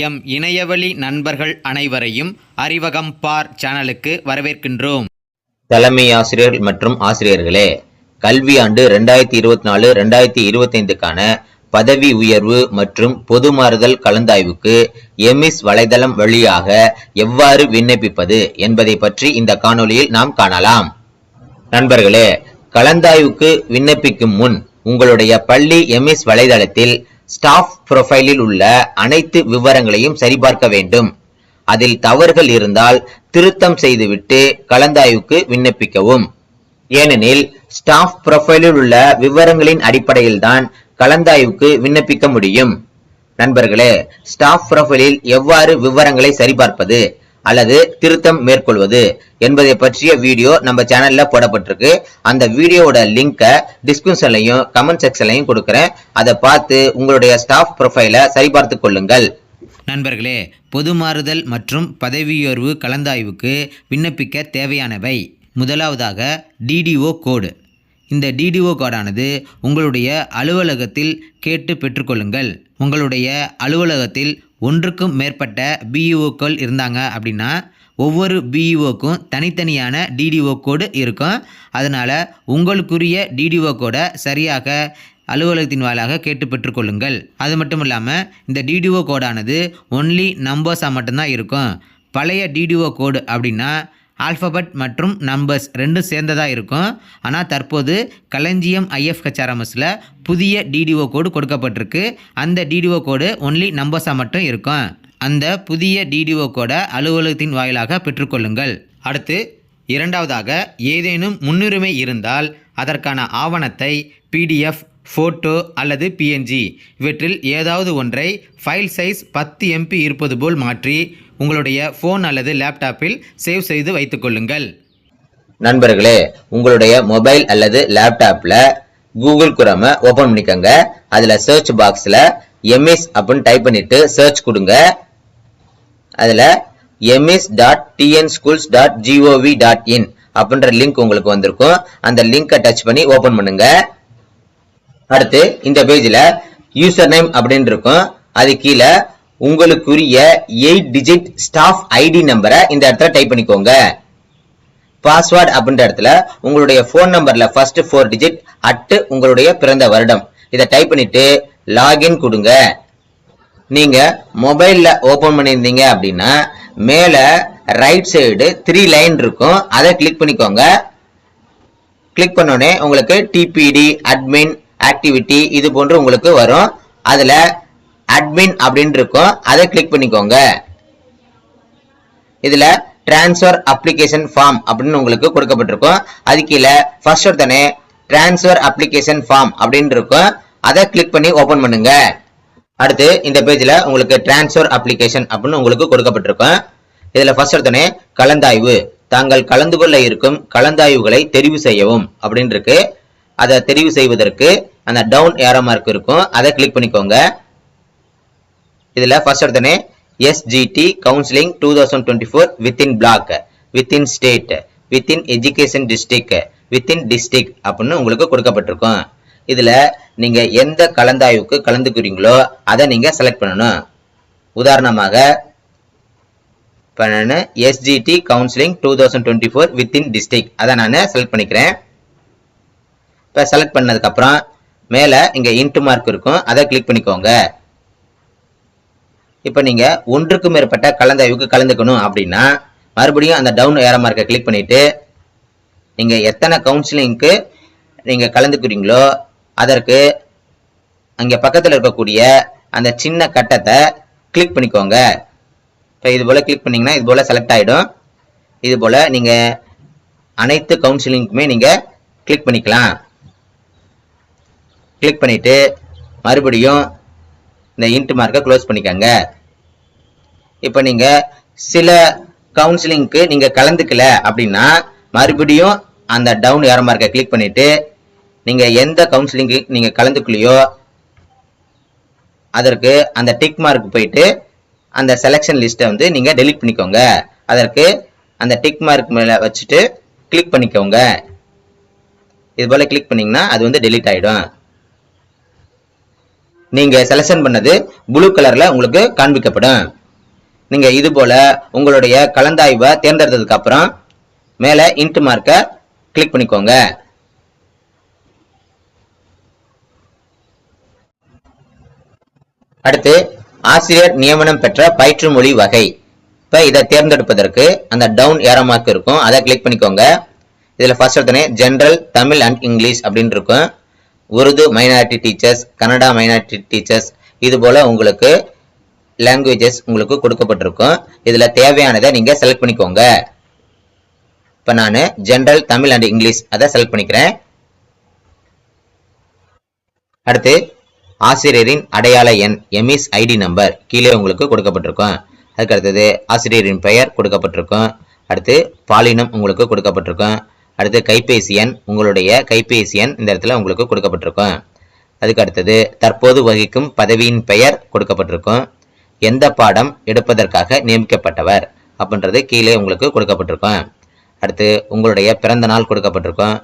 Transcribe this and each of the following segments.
M இணையவழி நண்பர்கள் அனைவரையும் அறிவகம் பார் சேனலுக்கு வரவேற்கின்றோம். தலைமை ஆசிரியர் மற்றும் ஆசிரியர்களே கல்வியாண்டு ரெண்டாயிரத்தி இருபத்தி நாலு ரெண்டாயிரத்தி இருபத்தைந்துக்கான பதவி உயர்வு மற்றும் பொது மாறுதல் கலந்தாய்வுக்கு எமிஸ் வலைதளம் வழியாக எவ்வாறு விண்ணப்பிப்பது என்பதை பற்றி இந்த காணொலியில் நாம் காணலாம். நண்பர்களே கலந்தாய்வுக்கு விண்ணப்பிக்கும் முன் உங்களுடைய பள்ளி எம்இஸ் வலைதளத்தில் ஸ்டாஃப் ப்ரொஃபைலில் உள்ள அனைத்து விவரங்களையும் சரிபார்க்க வேண்டும். அதில் தவறுகள் இருந்தால் திருத்தம் செய்துவிட்டு கலந்தாய்வுக்கு விண்ணப்பிக்கவும். ஏனெனில் ஸ்டாஃப் ப்ரொஃபைலில் உள்ள விவரங்களின் அடிப்படையில்தான் கலந்தாய்வுக்கு விண்ணப்பிக்க முடியும். நண்பர்களே ஸ்டாஃப் ப்ரொஃபைலில் எவ்வாறு விவரங்களை சரிபார்ப்பது? அல்லது திருத்தம் மேற்கொள்வது என்பதை பற்றிய வீடியோ நம்ம சேனல்ல போடப்பட்டிருக்கு. அந்த வீடியோவோட லிங்கை டிஸ்கிரிப்ஷன்லையும் கமெண்ட் செக்ஷன்லையும் கொடுக்குறேன். அதை பார்த்து உங்களுடைய ஸ்டாஃப் ப்ரொஃபைலை சரிபார்த்து கொள்ளுங்கள். நண்பர்களே பொது மாறுதல் மற்றும் பதவியுயர்வு கலந்தாய்வுக்கு விண்ணப்பிக்க தேவையானவை. முதலாவதாக டிடிஓ கோடு இந்த டிடிஓ கோடானது உங்களுடைய அலுவலகத்தில் கேட்டு பெற்றுக்கொள்ளுங்கள் உங்களுடைய அலுவலகத்தில் ஒன்றுக்கும் மேற்பட்ட பிஇஓக்கள் இருந்தாங்க அப்படின்னா ஒவ்வொரு பிஇஓக்கும் தனித்தனியான டிடிஓ கோடு இருக்கும். அதனால் உங்களுக்குரிய டிடிஓ கோடை சரியாக அலுவலகத்தின் வாயிலாக கேட்டு பெற்றுக்கொள்ளுங்கள். அது மட்டும் இல்லாமல் இந்த டிடிஓ கோடானது ஒன்லி நம்பர்ஸாக மட்டும்தான் இருக்கும். பழைய டிடிஓ கோடு அப்படின்னா ஆல்ஃபபெட் மற்றும் நம்பர்ஸ் ரெண்டும் சேர்ந்ததாக இருக்கும். ஆனால் தற்போது களஞ்சியம் ஐஎஃப்ஹெச்ஆர்எம்எஸில் புதிய டிடிஓ கோடு கொடுக்கப்பட்டிருக்கு. அந்த டிடிஓ கோடு ஒன்லி நம்பர்ஸாக மட்டும் இருக்கும். அந்த புதிய டிடிஓ கோடை அலுவலகத்தின் வாயிலாக பெற்றுக்கொள்ளுங்கள். அடுத்து இரண்டாவதாக ஏதேனும் முன்னுரிமை இருந்தால் அதற்கான ஆவணத்தை பிடிஎஃப் ஃபோட்டோ அல்லது பிஎன்ஜி இவற்றில் ஏதாவது ஒன்றை ஃபைல் சைஸ் பத்து எம்பி இருப்பது போல் மாற்றி உங்களுடைய ஃபோன் அல்லது லேப்டாப்பில் சேவ் செய்து வைத்துக்கொள்ளுங்கள் நண்பர்களே உங்களுடைய மொபைல் அல்லது லேப்டாப்பில் கூகுள் குரோமை ஓபன் பண்ணிக்கோங்க. அதில் சர்ச் பாக்ஸில் எம்எஸ் அப்படின்னு டைப் பண்ணிட்டு சர்ச் கொடுங்க. அதில் MS dot TN schools dot GOV dot in அப்படின்ற லிங்க் உங்களுக்கு வந்திருக்கும். அந்த லிங்கை டச் பண்ணி ஓபன் பண்ணுங்க. அடுத்து இந்த பேஜில் யூசர் நேம் அப்படின்னு இருக்கும். அது கீழே உங்களுக்குரிய எயிட் டிஜிட் ஸ்டாஃப் ஐடி நம்பரை இந்த இடத்துல டைப் பண்ணிக்கோங்க. பாஸ்வேர்டு அப்படின்ற இடத்துல உங்களுடைய ஃபோன் நம்பர்ல ஃபர்ஸ்ட் ஃபோர் டிஜிட் அட்டு உங்களுடைய பிறந்த வருடம். இதை டைப் பண்ணிட்டு லாகின் கொடுங்க. நீங்க மொபைல்ல ஓபன் பண்ணியிருந்தீங்க அப்படின்னா மேல ரைட் சைடு த்ரீ லைன் இருக்கும். அதை கிளிக் பண்ணிக்கோங்க. கிளிக் பண்ணோடனே உங்களுக்கு டிபிடி அட்மின் ஆக்டிவிட்டி இது போன்று உங்களுக்கு வரும். அதில் அட்மின் அப்படின்னு இருக்கும் அதை கிளிக் பண்ணிக்கோங்க. இதுல டிரான்ஸ்ஃபர் அப்ளிகேஷன் ஃபார்ம் அப்படின்னு உங்களுக்கு கொடுக்கப்பட்டிருக்கும். அது கீழே ஃபர்ஸ்ட் ஒருத்தனே டிரான்ஸ்ஃபர் அப்ளிகேஷன் ஃபார்ம் அப்படின்னு இருக்கும் அதை கிளிக் பண்ணி ஓபன் பண்ணுங்க. அடுத்து இந்த பேஜ்ல உங்களுக்கு டிரான்ஸ்ஃபர் அப்ளிகேஷன் அப்படின்னு உங்களுக்கு கொடுக்கப்பட்டிருக்கும். இதுல ஃபர்ஸ்ட் ஒருத்தனே கலந்தாய்வு. தாங்கள் கலந்து கொள்ள இருக்கும் கலந்தாய்வுகளை தெரிவு செய்யவும் அப்படின்னு இருக்கு. அதை தெரிவு செய்வதற்கு அந்த டவுன் ஏரோ மார்க் இருக்கும். அதை கிளிக் பண்ணிக்கோங்க. இதில் first எடுத்தனே SGT counselling two thousand twenty four within block within state within education district within district அப்படின்னு உங்களுக்கு கொடுக்கப்பட்டிருக்கும். இதில் நீங்கள் எந்த கலந்தாய்வுக்கு கலந்துக்கிறீங்களோ அதை நீங்கள் செலக்ட் பண்ணணும். உதாரணமாக இப்போ நான் SGT counselling two thousand twenty four within district அதை நான் செலக்ட் பண்ணிக்கிறேன். இப்போ செலக்ட் பண்ணதுக்கப்புறம் மேலே இங்கே இன்ட்டு மார்க் இருக்கும் அதை கிளிக் பண்ணிக்கோங்க. இப்போ நீங்கள் ஒன்றுக்கு மேற்பட்ட கலந்தாய்வுக்கு கலந்துக்கணும் அப்படின்னா மறுபடியும் அந்த டவுன் ஏற மார்க்கை கிளிக் பண்ணிவிட்டு நீங்கள் எத்தனை கவுன்சிலிங்க்கு நீங்கள் கலந்துக்கிறீங்களோ அதற்கு அங்கே பக்கத்தில் இருக்கக்கூடிய அந்த சின்ன கட்டத்தை கிளிக் பண்ணிக்கோங்க. இப்போ இது போல் கிளிக் பண்ணிங்கன்னா இது போல் செலக்ட் ஆகிடும் இது போல் நீங்கள் அனைத்து கவுன்சிலிங்க்குமே நீங்கள் கிளிக் பண்ணிக்கலாம். கிளிக் பண்ணிவிட்டு மறுபடியும் இந்த இன்ட் மார்க்கை க்ளோஸ் பண்ணிக்கோங்க. இப்போ நீங்கள் சில கவுன்சிலிங்க்கு நீங்கள் கலந்துக்கல அப்படின்னா மறுபடியும் அந்த டவுன் ஏற மார்க்கை கிளிக் பண்ணிட்டு நீங்கள் எந்த கவுன்சிலிங்க்கு நீங்கள் கலந்துக்கலையோ அதற்கு அந்த டிக் மார்க் போயிட்டு அந்த செலெக்ஷன் லிஸ்ட்டை வந்து நீங்கள் டெலீட் பண்ணிக்கோங்க. அதற்கு அந்த டிக் மார்க் மேலே வச்சுட்டு கிளிக் பண்ணிக்கோங்க. இது போல் கிளிக் பண்ணீங்கன்னா அது வந்து டெலீட் ஆகிடும் நீங்க செலக்ஷன் பண்ணது ப்ளூ கலர்ல உங்களுக்கு காண்பிக்கப்படும். நீங்க இது போல உங்களுடைய கலந்தாய்வை தேர்ந்தெடுத்ததுக்கு அப்புறம் மேல இன்ட் மார்க்கை கிளிக் பண்ணிக்கோங்க. அடுத்து ஆசிரியர் நியமனம் பெற்ற பயிற்று மொழி வகை. இப்போ இதை தேர்ந்தெடுப்பதற்கு அந்த டவுன் ஏரோ மார்க் இருக்கும். அதை கிளிக் பண்ணிக்கோங்க. இதில் ஃபர்ஸ்ட் எடுத்தனே ஜென்ரல் தமிழ் அண்ட் இங்கிலீஷ் அப்படின்னு இருக்கும். Urdu minority teachers Kannada minority teachers இது போல் உங்களுக்கு லாங்குவேஜஸ் உங்களுக்கு கொடுக்கப்பட்டிருக்கும். இதில் தேவையானதை நீங்கள் செலக்ட் பண்ணிக்கோங்க. இப்போ நான் ஜென்ரல் தமிழ் அண்ட் இங்கிலீஷ் அதை செலக்ட் பண்ணிக்கிறேன். அடுத்து ஆசிரியரின் அடையாள எண் எம்இஸ் ஐடி நம்பர் கீழே உங்களுக்கு கொடுக்கப்பட்டிருக்கும். அதுக்கு அடுத்தது ஆசிரியரின் பெயர் கொடுக்கப்பட்டிருக்கும். அடுத்து பாலினம் உங்களுக்கு கொடுக்கப்பட்டிருக்கும். அடுத்து கைபேசி எண் உங்களுடைய கைபேசி எண் இந்த இடத்துல உங்களுக்கு கொடுக்கப்பட்டிருக்கும். அதுக்கு அடுத்தது தற்போது வகிக்கும் பதவியின் பெயர் கொடுக்கப்பட்டிருக்கும். எந்த பாடம் எடுப்பதற்காக நியமிக்கப்பட்டவர் அப்படின்றது கீழே உங்களுக்கு கொடுக்கப்பட்டிருக்கும். அடுத்து உங்களுடைய பிறந்த நாள் கொடுக்கப்பட்டிருக்கும்.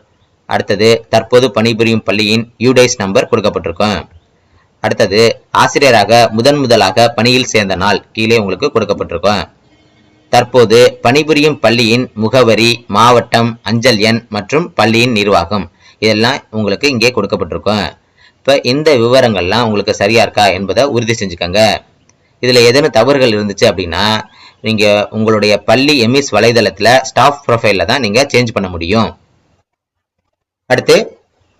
அடுத்தது தற்போது பணிபுரியும் பள்ளியின் யூடைஸ் நம்பர் கொடுக்கப்பட்டிருக்கும். அடுத்தது ஆசிரியராக முதன் முதலாக பணியில் சேர்ந்த நாள் கீழே உங்களுக்கு கொடுக்கப்பட்டிருக்கும். தற்போது பணிபுரியும் பள்ளியின் முகவரி மாவட்டம் அஞ்சல் எண் மற்றும் பள்ளியின் நிர்வாகம். இதெல்லாம் உங்களுக்கு இங்கே கொடுக்கப்பட்டிருக்கும். இப்போ இந்த விவரங்கள்லாம் உங்களுக்கு சரியா இருக்கா என்பதை உறுதி செஞ்சுக்கோங்க. இதில் ஏதேனும் தவறுகள் இருந்துச்சு அப்படின்னா நீங்கள் உங்களுடைய பள்ளி எம்இஸ் வலைதளத்தில் ஸ்டாஃப் ப்ரொஃபைலில் தான் நீங்கள் சேஞ்ச் பண்ண முடியும். அடுத்து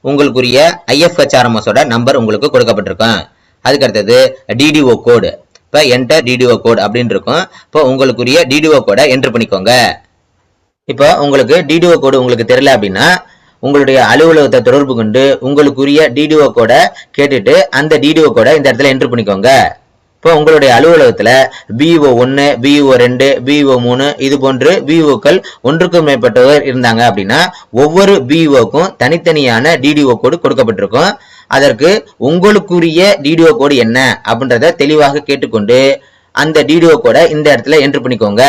உங்களுக்குரிய ஐஎஃப்ஹெச்ஆர்எம்எஸோட நம்பர் உங்களுக்கு கொடுக்கப்பட்டிருக்கும். அதுக்கு அடுத்தது டிடிஓ கோடு இப்போ என்டர் டிடிஓ கோட் அப்படின்னு இருக்கும். இப்போ உங்களுக்குரிய டிடிஓ கோடை என்டர் பண்ணிக்கோங்க. இப்போ உங்களுக்கு டிடிஓ கோடு உங்களுக்கு தெரியல அப்படின்னா உங்களுடைய அலுவலகத்தை தொடர்பு கொண்டு உங்களுக்குரிய டிடிஓ கோடை கேட்டுட்டு அந்த டிடிஓ கோடை இந்த இடத்துல என்டர் பண்ணிக்கோங்க. இப்போ உங்களுடைய அலுவலகத்தில் பிஓ ஒன்று பிஇஓ ரெண்டு பிஓ மூணு இது போன்று பிஓக்கள் ஒன்றுக்கும் மேற்பட்டவர் இருந்தாங்க அப்படின்னா ஒவ்வொரு பிஇஓக்கும் தனித்தனியான டிடிஓ கோடு கொடுக்கப்பட்டிருக்கும். அதற்கு உங்களுக்குரிய டிடிஓ கோடு என்ன அப்படின்றத தெளிவாக கேட்டுக்கொண்டு அந்த டிடிஓ கோடை இந்த இடத்துல என்ட்ரு பண்ணிக்கோங்க.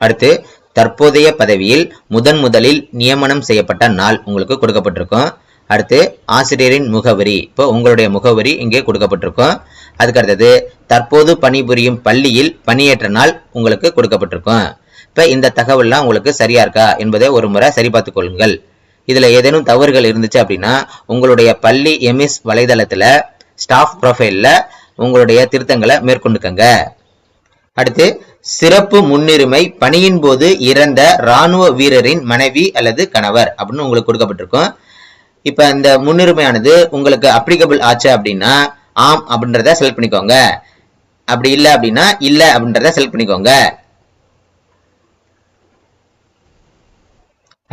அடுத்து தற்போதைய பதவியில் முதன் முதலில் நியமனம் செய்யப்பட்ட நாள் உங்களுக்கு கொடுக்கப்பட்டிருக்கும். அடுத்து ஆசிரியரின் முகவரி. இப்போ உங்களுடைய முகவரி இங்கே கொடுக்கப்பட்டிருக்கும். அதுக்கு அடுத்தது தற்போது பணிபுரியும் பள்ளியில் பணியேற்ற நாள் உங்களுக்கு கொடுக்கப்பட்டிருக்கும். இப்போ இந்த தகவல்லாம் உங்களுக்கு சரியா இருக்கா என்பதை ஒரு முறை சரி பார்த்துக்கொள்ளுங்கள் இதுல ஏதேனும் தவறுகள் இருந்துச்சு அப்படின்னா உங்களுடைய பள்ளி எம்எஸ் வலைதளத்தில் ஸ்டாஃப் ப்ரொஃபைலில் உங்களுடைய திருத்தங்களை மேற்கொண்டுக்கங்க. அடுத்து சிறப்பு முன்னுரிமை பணியின் போது இறந்த ராணுவ வீரரின் மனைவி அல்லது கணவர் அப்படின்னு உங்களுக்கு கொடுக்கப்பட்டிருக்கும். இப்ப இந்த முன்னுரிமையானது உங்களுக்கு அப்ளிகபிள் ஆச்சு அப்படின்னா ஆம் அப்படின்றத செலக்ட் பண்ணிக்கோங்க. அப்படி இல்லை அப்படின்னா இல்லை அப்படின்றத செலக்ட் பண்ணிக்கோங்க.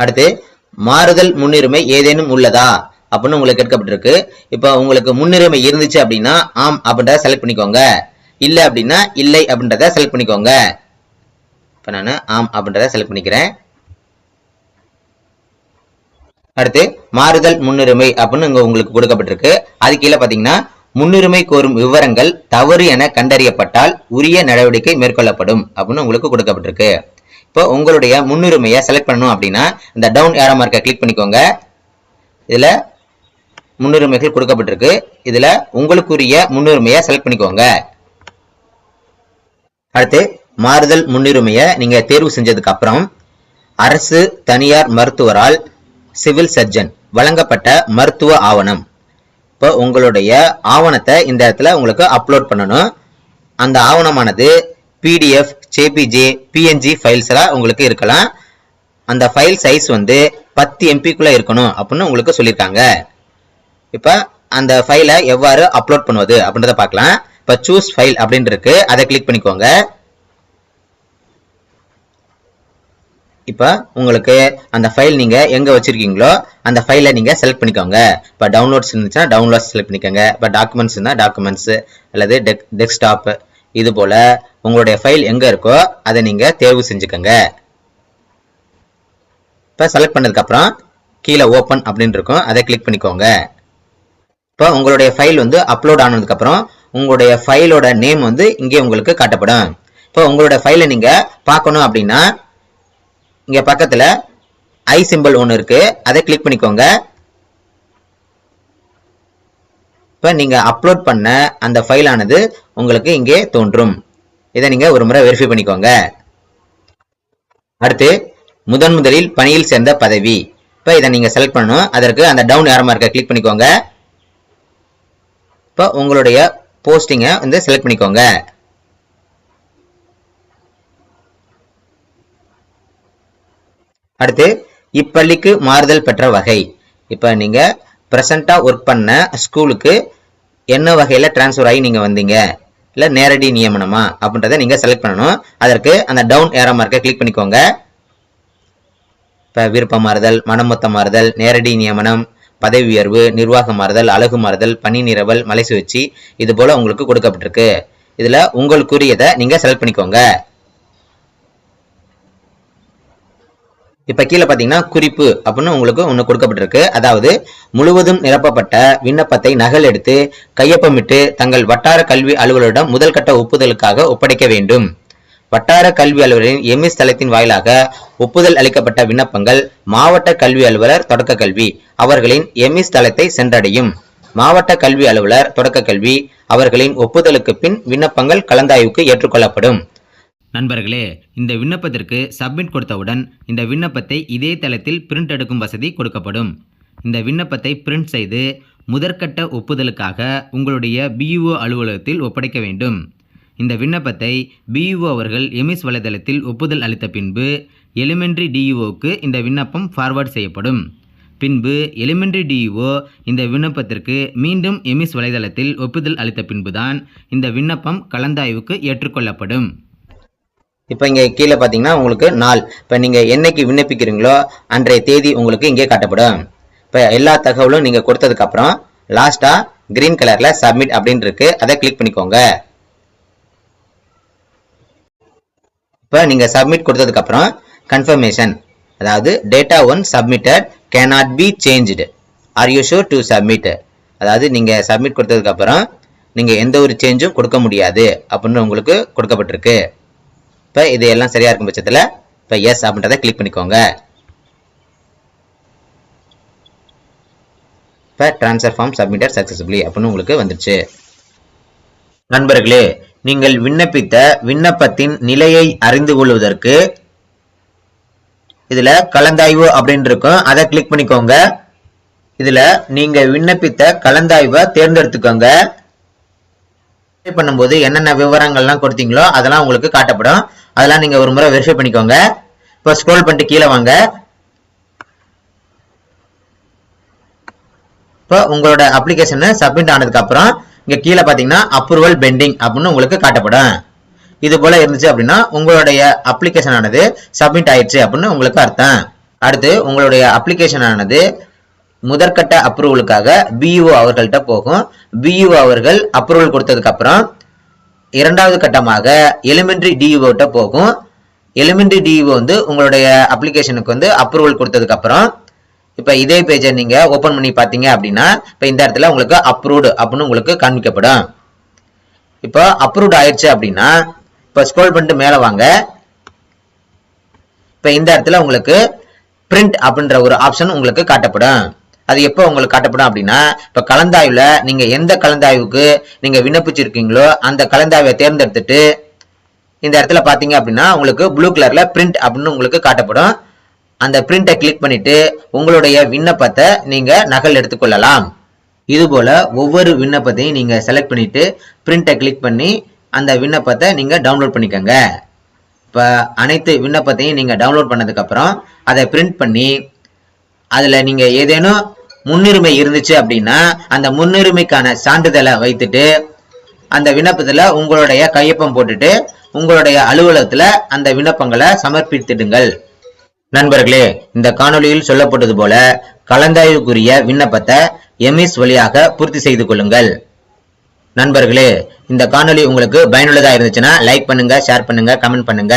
அடுத்து மாறுதல் முன்னுரிமை ஏதேனும் உள்ளதா? அப்படின்னு உங்களுக்கு கேட்கப்பட்டிருக்கு. இப்போ உங்களுக்கு முன்னுரிமை இருந்துச்சு அப்படின்னா ஆம் அப்படின்றத செலக்ட் பண்ணிக்கோங்க. இல்லை அப்படின்னா இல்லை அப்படின்றத செலக்ட் பண்ணிக்கோங்க. இப்போ நான் ஆம் அப்படின்றத செலக்ட் பண்ணிக்கிறேன். அடுத்து மாறுதல் முன்னுரிமை அப்படின்னு இங்க உங்களுக்கு கொடுக்கப்பட்டிருக்கு. அது கீழே பார்த்தீங்கன்னா முன்னுரிமை கோரும் விவரங்கள் தவறு என கண்டறியப்பட்டால் உரிய நடவடிக்கை மேற்கொள்ளப்படும் அப்படின்னு உங்களுக்கு கொடுக்கப்பட்டிருக்கு. இப்போ உங்களுடைய முன்னுரிமையை செலக்ட் பண்ணணும் அப்படின்னா இந்த டவுன் ஏரோ மார்க்கை கிளிக் பண்ணிக்கோங்க. இதில் முன்னுரிமைகள் கொடுக்கப்பட்டிருக்கு. இதில் உங்களுக்குரிய முன்னுரிமையை செலக்ட் பண்ணிக்கோங்க. அடுத்து மாறுதல் முன்னுரிமையை நீங்கள் தேர்வு செஞ்சதுக்கு அப்புறம் அரசு தனியார் மருத்துவரால் சிவில் சர்ஜன் வழங்கப்பட்ட மருத்துவ ஆவணம். இப்போ உங்களுடைய ஆவணத்தை இந்த இடத்துல உங்களுக்கு அப்லோட் பண்ணணும். அந்த ஆவணமானது பிடிஎஃப் ஜேபிஜே பிஎன்ஜி ஃபைல்ஸ்லாம் உங்களுக்கு இருக்கலாம். அந்த ஃபைல் சைஸ் வந்து பத்து எம்பிக்குள்ளே இருக்கணும் அப்படின்னு உங்களுக்கு சொல்லியிருக்காங்க இப்போ அந்த ஃபைலை எவ்வாறு அப்லோட் பண்ணுவது அப்படின்றத பார்க்கலாம். இப்போ சூஸ் ஃபைல் அப்படின்னு இருக்கு. அதை கிளிக் பண்ணிக்கோங்க. இப்போ உங்களுக்கு அந்த ஃபைல் நீங்கள் எங்கே வச்சுருக்கீங்களோ அந்த ஃபைலை நீங்கள் செலக்ட் பண்ணிக்கோங்க. இப்போ டவுன்லோட்ஸ் இருந்துச்சுன்னா டவுன்லோட்ஸ் செலக்ட் பண்ணிக்கோங்க. இப்போ டாக்குமெண்ட்ஸ் இருந்தால் டாக்குமெண்ட்ஸ் அல்லது டெக் டெஸ்க்டாப் இது போல் உங்களுடைய ஃபைல் எங்கே இருக்கோ அதை நீங்கள் தேர்வு செஞ்சுக்கோங்க. இப்போ செலக்ட் பண்ணதுக்கப்புறம் கீழே ஓப்பன் அப்படின்னு இருக்கும். அதை கிளிக் பண்ணிக்கோங்க. இப்போ உங்களுடைய ஃபைல் வந்து அப்லோட் ஆனதுக்கப்புறம் உங்களுடைய ஃபைலோட நேம் வந்து இங்கே உங்களுக்கு காட்டப்படும். இப்போ உங்களோட ஃபைலை நீங்கள் பார்க்கணும் அப்படின்னா இங்கே பக்கத்தில் ஐ சிம்பிள் ஒன்று இருக்குது அதை கிளிக் பண்ணிக்கோங்க. இப்போ நீங்கள் அப்லோட் பண்ண அந்த ஃபைலானது உங்களுக்கு இங்கே தோன்றும். இதை நீங்கள் ஒரு முறை வெரிஃபை பண்ணிக்கோங்க. அடுத்து முதன் முதலில் பணியில் சேர்ந்த பதவி. இப்போ இதை நீங்கள் செலக்ட் பண்ணணும். அதற்கு அந்த டவுன் ஏரோ இருக்க கிளிக் பண்ணிக்கோங்க. இப்போ உங்களுடைய போஸ்டிங்கை வந்து செலக்ட் பண்ணிக்கோங்க. அடுத்து இப்பள்ளிக்கு மாறுதல் பெற்ற வகை. இப்போ நீங்கள் ப்ரெசண்ட்டாக ஒர்க் பண்ண ஸ்கூலுக்கு என்ன வகையில் ட்ரான்ஸ்ஃபர் ஆகி நீங்கள் வந்தீங்க? இல்லை நேரடி நியமனமா அப்படின்றத நீங்கள் செலக்ட் பண்ணணும். அதற்கு அந்த டவுன் ஏரோ மார்க்கை கிளிக் பண்ணிக்கோங்க. இப்போ விருப்ப மாறுதல் மனமொத்த மாறுதல் நேரடி நியமனம் பதவி உயர்வு நிர்வாக மாறுதல் அழகு மாறுதல் பனி நிரவல் மலை சுழற்சி இது போல உங்களுக்கு கொடுக்கப்பட்டிருக்கு. இதில் உங்களுக்குரியதை நீங்கள் செலக்ட் பண்ணிக்கோங்க. இப்ப கீழே பாத்தீங்கன்னா குறிப்பு அப்படின்னு உங்களுக்கு ஒன்று கொடுக்கப்பட்டிருக்கு. அதாவது முழுவதும் நிரப்பப்பட்ட விண்ணப்பத்தை நகல் எடுத்து கையொப்பமிட்டு தங்கள் வட்டார கல்வி அலுவலரிடம் முதல் கட்ட ஒப்புதலுக்காக ஒப்படைக்க வேண்டும். வட்டார கல்வி அலுவலரின் எம்எஸ் தளத்தின் வாயிலாக ஒப்புதல் அளிக்கப்பட்ட விண்ணப்பங்கள் மாவட்ட கல்வி அலுவலர் தொடக்க கல்வி அவர்களின் எம்எஸ் தளத்தை சென்றடையும். மாவட்ட கல்வி அலுவலர் தொடக்க கல்வி அவர்களின் ஒப்புதலுக்கு பின் விண்ணப்பங்கள் கலந்தாய்வுக்கு ஏற்றுக்கொள்ளப்படும். நண்பர்களே இந்த விண்ணப்பத்திற்கு சப்மிட் கொடுத்தவுடன் இந்த விண்ணப்பத்தை இதே தளத்தில் பிரிண்ட் எடுக்கும் வசதி கொடுக்கப்படும். இந்த விண்ணப்பத்தை பிரிண்ட் செய்து முதற்கட்ட ஒப்புதலுக்காக உங்களுடைய பிஇஓ அலுவலகத்தில் ஒப்படைக்க வேண்டும். இந்த விண்ணப்பத்தை பிஇஓ அவர்கள் எமிஸ் வலைதளத்தில் ஒப்புதல் அளித்த பின்பு எலிமெண்ட்ரி டிஇஓக்கு இந்த விண்ணப்பம் ஃபார்வர்ட் செய்யப்படும். பின்பு எலிமெண்ட்ரி டிஇஓ இந்த விண்ணப்பத்திற்கு மீண்டும் எமிஸ் வலைதளத்தில் ஒப்புதல் அளித்த பின்புதான் இந்த விண்ணப்பம் கலந்தாய்வுக்கு ஏற்றுக்கொள்ளப்படும். இப்போ இங்கே கீழே பார்த்தீங்கன்னா உங்களுக்கு நாள். இப்போ நீங்கள் என்னைக்கு விண்ணப்பிக்கிறீங்களோ அன்றைய தேதி உங்களுக்கு இங்கே காட்டப்படும். இப்போ எல்லா தகவலும் நீங்கள் கொடுத்ததுக்கப்புறம் லாஸ்ட்டாக கிரீன் கலரில் சப்மிட் அப்படின்னு இருக்கு. அதை கிளிக் பண்ணிக்கோங்க. இப்போ நீங்கள் சப்மிட் கொடுத்ததுக்கப்புறம் கன்ஃபர்மேஷன் அதாவது data once submitted cannot be changed are you sure to submit அதாவது நீங்கள் சப்மிட் கொடுத்ததுக்கப்புறம் நீங்கள் எந்த ஒரு சேஞ்சும் கொடுக்க முடியாது. அப்படின்னு உங்களுக்கு கொடுக்கப்பட்டிருக்கு. இப்போ இது எல்லாம் சரியாக இருக்கும் பட்சத்தில் இப்போ எஸ் அப்படின்றத கிளிக் பண்ணிக்கோங்க. இப்போ ட்ரான்ஸ்ஃபர் ஃபார்ம் சப்மிட்டட் சக்ஸஸ்ஃபுல்லி அப்படின்னு உங்களுக்கு வந்துருச்சு. நண்பர்களே நீங்கள் விண்ணப்பித்த விண்ணப்பத்தின் நிலையை அறிந்து கொள்வதற்கு இதில் கலந்தாய்வு அப்படின்னு இருக்கும். அதை கிளிக் பண்ணிக்கோங்க. இதில் நீங்கள் விண்ணப்பித்த கலந்தாய்வை தேர்ந்தெடுத்துக்கோங்க. பண்ணும்போது என்னென்ன விவரங்கள்லாம் கொடுத்தீங்களோ அதெல்லாம் உங்களுக்கு காட்டப்படும். அதெல்லாம் நீங்க ஒரு முறை வெரிஃபை பண்ணிக்கோங்க. இப்போ ஸ்க்ரோல் பண்ணிட்டு கீழே வாங்க. இப்போ உங்களோட அப்ளிகேஷன் சப்மிட் ஆனதுக்கு அப்புறம் இங்க கீழே பாத்தீங்கன்னா அப்ரூவல் பெண்டிங் அப்படின்னு உங்களுக்கு காட்டப்படும். இது போல இருந்துச்சு அப்படின்னா உங்களுடைய அப்ளிகேஷன் ஆனது சப்மிட் ஆயிடுச்சு அப்படின்னு உங்களுக்கு அர்த்தம். அடுத்து உங்களுடைய அப்ளிகேஷன் ஆனது முதற்கட்ட அப்ரூவலுக்காக பிஇஓ அவர்கள்ட்ட போகும். பிஇஓ அவர்கள் அப்ரூவல் கொடுத்ததுக்கு அப்புறம் இரண்டாவது கட்டமாக எலிமெண்ட்ரி டிஇஓட்ட போகும். எலிமெண்ட்ரி டிஇஓ வந்து உங்களுடைய அப்ளிகேஷனுக்கு வந்து அப்ரூவல் கொடுத்ததுக்கு அப்புறம் இப்போ இதே பேஜை நீங்க ஓபன் பண்ணி பார்த்தீங்க அப்படின்னா இப்போ இந்த இடத்துல உங்களுக்கு அப்ரூவ்டு அப்படின்னு உங்களுக்கு காண்பிக்கப்படும். இப்போ அப்ரூவ்ட் ஆயிடுச்சு அப்படின்னா இப்போ ஸ்க்ரோல் பண்ணிட்டு மேலே வாங்க. இப்போ இந்த இடத்துல உங்களுக்கு பிரிண்ட் அப்படின்ற ஒரு ஆப்ஷன் உங்களுக்கு காட்டப்படும். அது எப்போ உங்களுக்கு காட்டப்படும் அப்படின்னா இப்போ கலந்தாய்வில் நீங்கள் எந்த கலந்தாய்வுக்கு நீங்கள் விண்ணப்பிச்சிருக்கீங்களோ அந்த கலந்தாய்வை தேர்ந்தெடுத்துட்டு இந்த இடத்துல பார்த்தீங்க அப்படின்னா உங்களுக்கு ப்ளூ கலரில் பிரிண்ட் அப்படின்னு உங்களுக்கு காட்டப்படும். அந்த பிரிண்ட்டை கிளிக் பண்ணிட்டு உங்களுடைய விண்ணப்பத்தை நீங்கள் நகல் எடுத்துக்கொள்ளலாம் இதுபோல் ஒவ்வொரு விண்ணப்பத்தையும் நீங்கள் செலக்ட் பண்ணிவிட்டு பிரிண்ட்டை கிளிக் பண்ணி அந்த விண்ணப்பத்தை நீங்கள் டவுன்லோட் பண்ணிக்கோங்க. இப்போ அனைத்து விண்ணப்பத்தையும் நீங்கள் டவுன்லோட் பண்ணதுக்கப்புறம் அதை பிரிண்ட் பண்ணி அதில் நீங்கள் ஏதேனும் முன்னுரிமை இருந்துச்சு அப்படின்னா அந்த முன்னுரிமைக்கான சான்றிதழை வைத்துட்டு அந்த விண்ணப்பத்தில் உங்களுடைய கையொப்பம் போட்டுட்டு உங்களுடைய அலுவலகத்தில் அந்த விண்ணப்பங்களை சமர்ப்பித்திடுங்கள். நண்பர்களே இந்த காணொளியில் சொல்லப்பட்டது போல கலந்தாய்வுக்குரிய விண்ணப்பத்தை எம்இஸ் வழியாக பூர்த்தி செய்து கொள்ளுங்கள். நண்பர்களே இந்த காணொளி உங்களுக்கு பயனுள்ளதா இருந்துச்சுன்னா லைக் பண்ணுங்க ஷேர் பண்ணுங்க கமெண்ட் பண்ணுங்க.